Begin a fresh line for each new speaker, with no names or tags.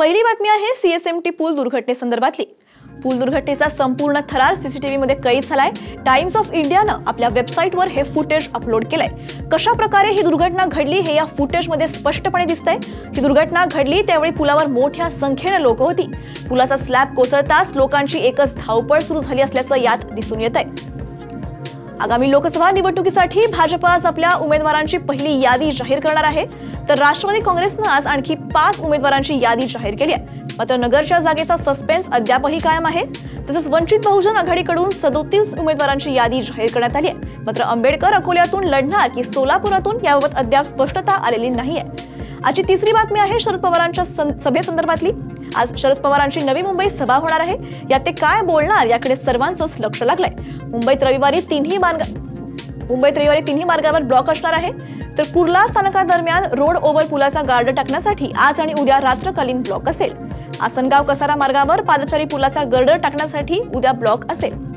पहिली बातमी आहे सीएसएमटी पूल दुर्घटनेसंदर्भातली पूल दुर्घटनेचा संपूर्ण थरार सीसीटीव्ही मध्ये कैद झालाय. टाइम्स ऑफ इंडियानं आपल्या वेबसाईटवर हे फुटेज अपलोड केलंय. कशा प्रकारे ही दुर्घटना घडली हे या फुटेजमध्ये स्पष्टपणे दिसतंय. ही दुर्घटना घडली त्यावेळी पुलावर मोठ्या संख्येनं लोक होती. पुलाचा स्लॅब कोसळताच लोकांची एकच धावपळ सुरू झाली असल्याचं यात दिसून येत आहे आगामी लोकसभा निवडणुकीसाठी भाजप आज आपल्या उमेदवारांची पहिली यादी जाहीर करणार आहे. तर राष्ट्रवादी काँग्रेसनं आज आणखी पाच उमेदवारांची यादी जाहीर केली आहे. मात्र नगरच्या जागेचा सस्पेन्स अद्यापही कायम आहे. तसंच वंचित बहुजन आघाडीकडून सदोतीस उमेदवारांची यादी जाहीर करण्यात आली आहे. मात्र आंबेडकर अकोल्यातून लढणार की सोलापुरातून याबाबत अद्याप स्पष्टता आलेली नाही आहे आजची तिसरी बातमी आहे शरद पवारांच्या सं- सभेसंदर्भातली. आज शरद पवारांची नवी मुंबईत सभा होणार आहे. यात ते काय बोलणार याकडे सर्वांचंच लक्ष लागलंय. मुंबईत रविवारी तिन्ही मार्ग मुंबईत रविवारी तिन्ही मार्गावर ब्लॉक असणार आहे. तर कुर्ला स्थानकादरम्यान रोड ओव्हर पुलाचा गार्ड टाकण्यासाठी आज आणि उद्या रात्रकालीन ब्लॉक असेल. आसनगाव कसारा मार्गावर पादचारी पुलाचा गर्डर टाकण्यासाठी उद्या ब्लॉक असेल.